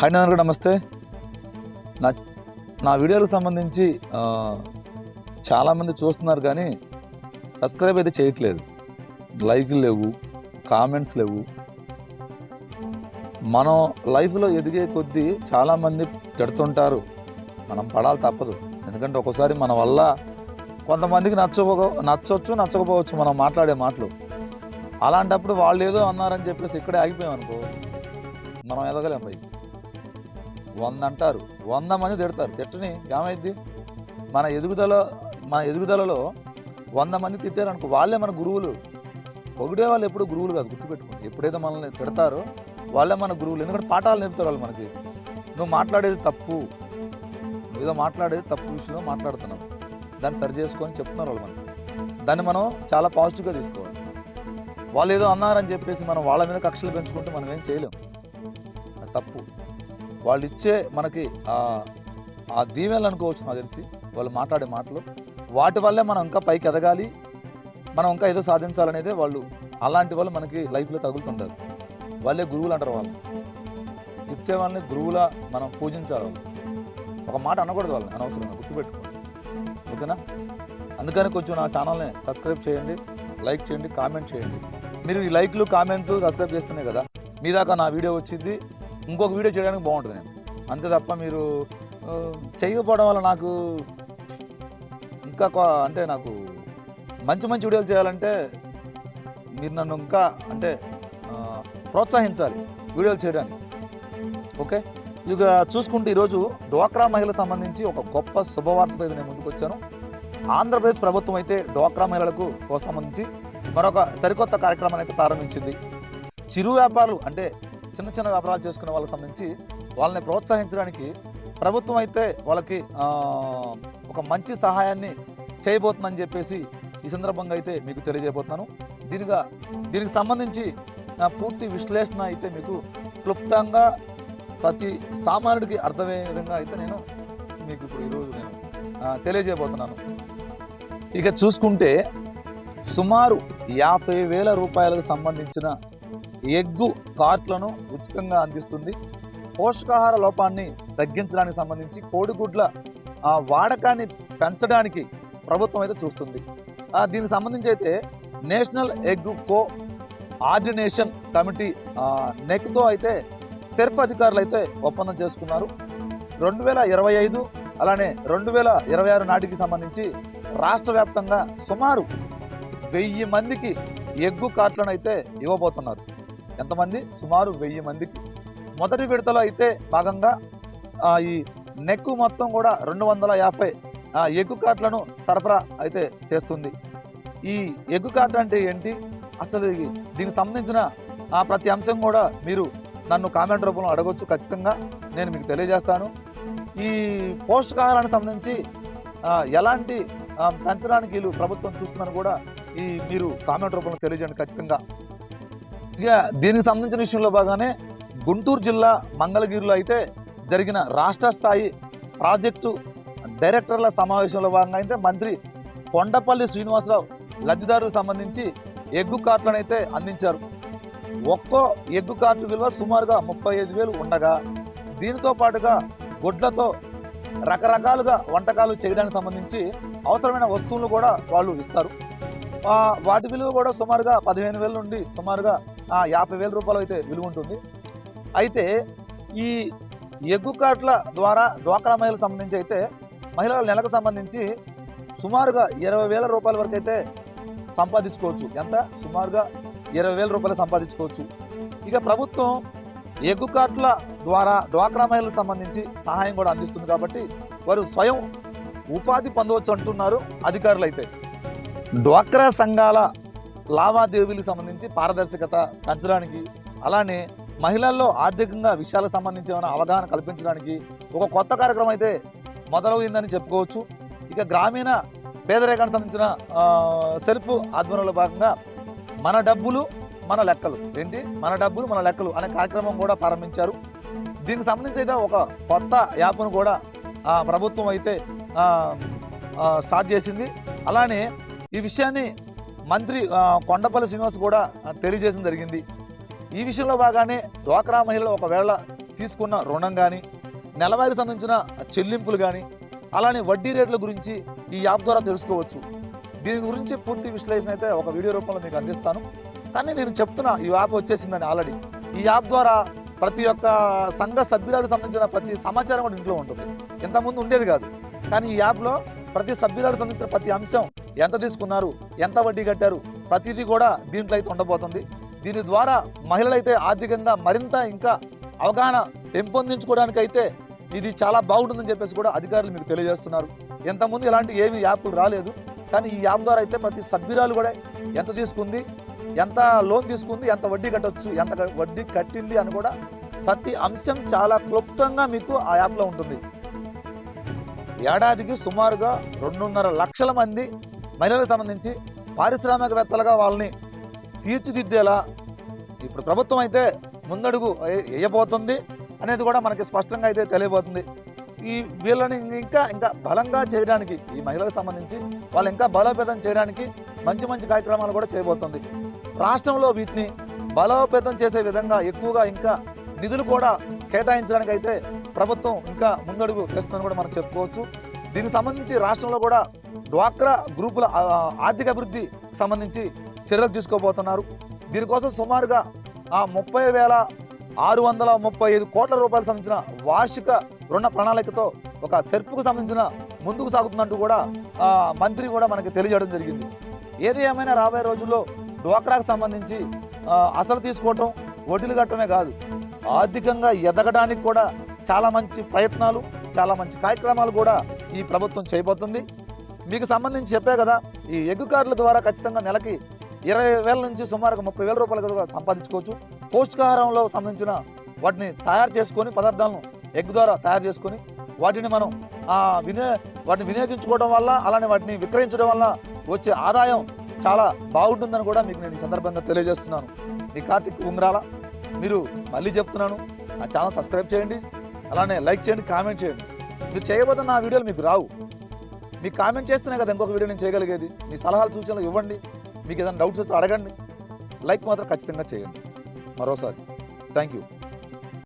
Hi నాన్న నమస్తే. నా నా వీడియోలకు సంబంధించి చాలామంది చూస్తున్నారు కానీ సబ్స్క్రైబ్ అయితే చేయట్లేదు. లైక్లు లేవు కామెంట్స్ లేవు. మనం లైఫ్లో ఎదిగే కొద్దీ చాలామంది తిడుతుంటారు. మనం పడాలి తప్పదు. ఎందుకంటే ఒక్కోసారి మన వల్ల కొంతమందికి నచ్చకపో నచ్చవచ్చు నచ్చకపోవచ్చు మనం మాట్లాడే మాటలు. అలాంటప్పుడు వాళ్ళు ఏదో అన్నారని చెప్పేసి ఇక్కడే ఆగిపోయాం అనుకో మనం ఎదగలేం పైకి. వంద అంటారు వంద మంది తిడతారు. తిట్టని ఏమైంది? మన ఎదుగుదల మన ఎదుగుదలలో వంద మంది తిట్టారనుకో వాళ్ళే మన గురువులు. ఒకటే వాళ్ళు ఎప్పుడు గురువులు కాదు గుర్తుపెట్టుకోండి. ఎప్పుడైతే మనల్ని తిడతారో వాళ్ళే మన గురువులు. ఎందుకంటే పాఠాలు నేర్పుతారు వాళ్ళు మనకి. నువ్వు మాట్లాడేది తప్పు. ఏదో మాట్లాడేది తప్పు విషయంలో మాట్లాడుతున్నావు. దాన్ని సరి చేసుకొని చెప్తున్నారు వాళ్ళు మనకి. దాన్ని మనం చాలా పాజిటివ్గా తీసుకోవాలి. వాళ్ళు ఏదో అన్నారని చెప్పేసి మనం వాళ్ళ మీద కక్షలు పెంచుకుంటే మనం ఏం చేయలేం. అది తప్పు. వాళ్ళు ఇచ్చే మనకి ఆ ఆ దీవెనలు అనుకోవచ్చు నాకు తెలిసి వాళ్ళు మాట్లాడే మాటలు. వాటి వల్లే మనం ఇంకా పైకి ఎదగాలి. మనం ఇంకా ఏదో సాధించాలనేదే వాళ్ళు అలాంటి వాళ్ళు మనకి లైఫ్లో తగులుతుంటారు. వాళ్ళే గురువులు అంటారు వాళ్ళు. తిట్టే వాళ్ళని గురువులా మనం పూజించాలి వాళ్ళు. ఒక మాట అనకూడదు వాళ్ళని అనవసరంగా గుర్తుపెట్టుకోండి ఓకేనా? అందుకని కొంచెం నా ఛానల్ని సబ్స్క్రైబ్ చేయండి లైక్ చేయండి కామెంట్ చేయండి. మీరు ఈ లైక్లు కామెంట్లు సబ్స్క్రైబ్ చేస్తున్నాయి కదా మీ దాకా నా వీడియో వచ్చింది. ఇంకొక వీడియో చేయడానికి బాగుంటుంది. నేను అంతే తప్ప మీరు చేయకపోవడం వల్ల నాకు ఇంకా కొ- అంటే నాకు మంచి మంచి వీడియోలు చేయాలంటే మీరు నన్ను ఇంకా అంటే ప్రోత్సహించాలి వీడియోలు చేయడానికి. ఓకే? ఇక చూసుకుంటే ఈరోజు డ్వాక్రా మహిళలకు సంబంధించి ఒక గొప్ప శుభవార్తతో నేను ముందుకు వచ్చాను. ఆంధ్రప్రదేశ్ ప్రభుత్వం అయితే డ్వాక్రా మహిళలకు సంబంధించి మరొక సరికొత్త కార్యక్రమాన్ని అయితే ప్రారంభించింది. చిరు వ్యాపారులు అంటే చిన్న చిన్న వ్యాపారాలు చేసుకునే వాళ్ళకి సంబంధించి వాళ్ళని ప్రోత్సహించడానికి ప్రభుత్వం అయితే వాళ్ళకి ఒక మంచి సహాయాన్ని చేయబోతుందని చెప్పేసి ఈ సందర్భంగా అయితే మీకు తెలియజేయబోతున్నాను. దీనిగా దీనికి సంబంధించి నా పూర్తి విశ్లేషణ అయితే మీకు క్లుప్తంగా ప్రతి సామాన్యుడికి అర్థమయ్యే విధంగా అయితే నేను మీకు ఇప్పుడు ఈరోజు నేను తెలియజేయబోతున్నాను. ఇక చూసుకుంటే సుమారు యాభై వేల రూపాయలకు సంబంధించిన ఎగ్గు కార్ట్లను ఉచితంగా అందిస్తుంది. పోషకాహార లోపాన్ని తగ్గించడానికి సంబంధించి కోడిగుడ్ల వాడకాన్ని పెంచడానికి ప్రభుత్వం అయితే చూస్తుంది. దీనికి సంబంధించి అయితే నేషనల్ ఎగ్ కో ఆర్డినేషన్ కమిటీ నెక్తో అయితే సెర్ఫ్ అధికారులు అయితే ఒప్పందం చేసుకున్నారు. రెండు వేల ఇరవై ఐదు అలానే రెండు వేల ఇరవై ఆరు నాటికి సంబంధించి రాష్ట్ర వ్యాప్తంగా సుమారు వెయ్యి మందికి ఎగ్గు కార్ట్లను అయితే ఇవ్వబోతున్నారు. ఎంతమంది? సుమారు వెయ్యి మందికి. మొదటి విడతలో అయితే భాగంగా ఈ నెక్ మొత్తం కూడా రెండు వందల యాభై ఆ, ఎగ్గు కార్ట్లను సరఫరా అయితే చేస్తుంది. ఈ ఎగ్గు కార్ట్ అంటే ఏంటి? అసలు దీనికి సంబంధించిన ఆ, ప్రతి అంశం కూడా మీరు నన్ను కామెంట్ రూపంలో అడగొచ్చు ఖచ్చితంగా. నేను మీకు తెలియజేస్తాను. ఈ పోషకాహారానికి సంబంధించి ఎలాంటి పెంచడానికి వీళ్ళు ప్రభుత్వం చూస్తుందని కూడా ఈ మీరు కామెంట్ రూపంలో తెలియజేయండి ఖచ్చితంగా. ఇక దీనికి సంబంధించిన విషయంలో బాగానే గుంటూరు జిల్లా మంగళగిరిలో అయితే జరిగిన రాష్ట్ర స్థాయి ప్రాజెక్టు డైరెక్టర్ల సమావేశంలో భాగంగా అయితే మంత్రి కొండపల్లి శ్రీనివాసరావు లబ్ధిదారులకు సంబంధించి ఎగ్గు కార్ట్లను అయితే అందించారు. ఒక్కో ఎగ్గు కార్టు విలువ సుమారుగా ముప్పై ఐదు వేలు ఉండగా దీనితో పాటుగా గుడ్లతో రకరకాలుగా వంటకాలు చేయడానికి సంబంధించి అవసరమైన వస్తువులు కూడా వాళ్ళు ఇస్తారు. వాటి విలువ కూడా సుమారుగా పదిహేను వేల నుండి సుమారుగా యాభై వేల రూపాయలు అయితే విలువ ఉంటుంది. అయితే ఈ ఎగ్గు కార్ట్ల ద్వారా డ్వాక్రా మహిళలకు సంబంధించి అయితే మహిళల నెలకు సంబంధించి సుమారుగా ఇరవై వేల రూపాయల వరకు అయితే సంపాదించుకోవచ్చు. ఎంత? సుమారుగా ఇరవై వేల రూపాయలు సంపాదించుకోవచ్చు. ఇక ప్రభుత్వం ఎగ్గు కార్ట్ల ద్వారా డ్వాక్రా మహిళలకు సంబంధించి సహాయం కూడా అందిస్తుంది కాబట్టి వారు స్వయం ఉపాధి పొందవచ్చు అంటున్నారు అధికారులు అయితే డ్వాక్రా సంఘాల లావాదేవీలకు సంబంధించి పారదర్శకత పెంచడానికి అలానే మహిళల్లో ఆర్థికంగా విషయాలకు సంబంధించి ఏమైనా అవగాహన కల్పించడానికి ఒక కొత్త కార్యక్రమం అయితే మొదలవుతుందని చెప్పుకోవచ్చు. ఇక గ్రామీణ పేదరికానికి సంబంధించిన సెల్ఫ్ ఆధ్వర్యంలో భాగంగా మన డబ్బులు మన లెక్కలు. ఏంటి? మన డబ్బులు మన లెక్కలు అనే కార్యక్రమం కూడా ప్రారంభించారు. దీనికి సంబంధించి అయితే ఒక కొత్త యాప్ను కూడా ప్రభుత్వం అయితే స్టార్ట్ చేసింది. అలానే ఈ విషయాన్ని మంత్రి కొండపల్లి శ్రీనివాస్ కూడా తెలియజేయడం జరిగింది. ఈ విషయంలో బాగానే డ్వాక్రా మహిళలు ఒకవేళ తీసుకున్న రుణం కానీ నెలవారీ సంబంధించిన చెల్లింపులు కానీ అలానే వడ్డీ రేట్ల గురించి ఈ యాప్ ద్వారా తెలుసుకోవచ్చు. దీని గురించి పూర్తి విశ్లేషణ అయితే ఒక వీడియో రూపంలో మీకు అందిస్తాను. కానీ నేను చెప్తున్నా ఈ యాప్ వచ్చేసిందని ఆల్రెడీ. ఈ యాప్ ద్వారా ప్రతి ఒక్క సంఘ సభ్యురాలకు సంబంధించిన ప్రతి సమాచారం కూడా ఇంట్లో ఉంటుంది. ఇంతకుముందు ఉండేది కాదు. కానీ ఈ యాప్లో ప్రతి సభ్యురాలకు సంబంధించిన ప్రతి అంశం ఎంత తీసుకున్నారు? ఎంత వడ్డీ కట్టారు? ప్రతిదీ కూడా దీంట్లో అయితే ఉండబోతుంది. దీని ద్వారా మహిళలైతే ఆర్థికంగా మరింత ఇంకా అవగాహన పెంపొందించుకోవడానికైతే ఇది చాలా బాగుంటుందని చెప్పేసి కూడా అధికారులు మీకు తెలియజేస్తున్నారు. ఇంతకుముందు ఇలాంటి ఏమి యాప్లు రాలేదు. కానీ ఈ యాప్ ద్వారా అయితే ప్రతి సభ్యురాలు కూడా ఎంత తీసుకుంది? ఎంత లోన్ తీసుకుంది? ఎంత వడ్డీ కట్టొచ్చు? ఎంత వడ్డీ కట్టింది అని కూడా ప్రతి అంశం చాలా క్లుప్తంగా మీకు ఆ యాప్లో ఉంటుంది. ఏడాదికి సుమారుగా రెండున్నర లక్షల మంది మహిళలకు సంబంధించి పారిశ్రామికవేత్తలుగా వాళ్ళని తీర్చిదిద్దేలా ఇప్పుడు ప్రభుత్వం అయితే ముందడుగు వేయబోతుంది అనేది కూడా మనకి స్పష్టంగా అయితే తెలియబోతుంది. ఈ వీళ్ళని ఇంకా ఇంకా బలంగా చేయడానికి ఈ మహిళలకు సంబంధించి వాళ్ళు ఇంకా బలోపేతం చేయడానికి మంచి మంచి కార్యక్రమాలు కూడా చేయబోతుంది. రాష్ట్రంలో వీటిని బలోపేతం చేసే విధంగా ఎక్కువగా ఇంకా నిధులు కూడా కేటాయించడానికి అయితే ప్రభుత్వం ఇంకా ముందడుగు వేస్తుందని కూడా మనం చెప్పుకోవచ్చు. దీనికి సంబంధించి రాష్ట్రంలో కూడా డ్వాక్రా గ్రూపుల ఆర్థిక అభివృద్ధికి సంబంధించి చర్యలు తీసుకోబోతున్నారు. దీనికోసం సుమారుగా ఆ ముప్పై వేల ఆరు వందల ముప్పై ఐదు కోట్ల రూపాయలకు సంబంధించిన వార్షిక రుణ ప్రణాళికతో ఒక సెర్పుకు సంబంధించిన ముందుకు సాగుతున్నట్టు కూడా మంత్రి కూడా మనకి తెలియజేయడం జరిగింది. ఏది ఏమైనా రాబోయే రోజుల్లో డ్వాక్రాకు సంబంధించి అసలు తీసుకోవటం వడ్డీలు కట్టడమే కాదు ఆర్థికంగా ఎదగడానికి కూడా చాలా మంచి ప్రయత్నాలు చాలా మంచి కార్యక్రమాలు కూడా ఈ ప్రభుత్వం చేయబోతుంది. మీకు సంబంధించి చెప్పే కదా ఈ ఎగ్గు కార్డుల ద్వారా ఖచ్చితంగా నెలకి ఇరవై వేల నుంచి సుమారుగా ముప్పై వేల రూపాయలు సంపాదించుకోవచ్చు. పౌష్టికాహారంలో సంబంధించిన వాటిని తయారు చేసుకొని పదార్థాలను ఎగ్ ద్వారా తయారు చేసుకొని వాటిని మనం వినియో వాటిని వినియోగించుకోవడం వల్ల అలానే వాటిని విక్రయించడం వల్ల వచ్చే ఆదాయం చాలా బాగుంటుందని కూడా మీకు నేను ఈ సందర్భంగా తెలియజేస్తున్నాను. మీ కార్తిక్ ఉంగరాల మీరు మళ్ళీ చెప్తున్నాను. నా ఛానల్ సబ్స్క్రైబ్ చేయండి. అలానే లైక్ చేయండి కామెంట్ చేయండి. మీరు చేయబోతున్న నా వీడియోలు మీకు రావు. మీకు కామెంట్ చేస్తేనే కదా ఇంకొక వీడియో నేను చేయగలిగేది. మీ సలహాలు సూచనలు ఇవ్వండి. మీకు ఏదైనా డౌట్స్ వస్తే అడగండి. లైక్ మాత్రం ఖచ్చితంగా చేయండి. మరోసారి. Thank you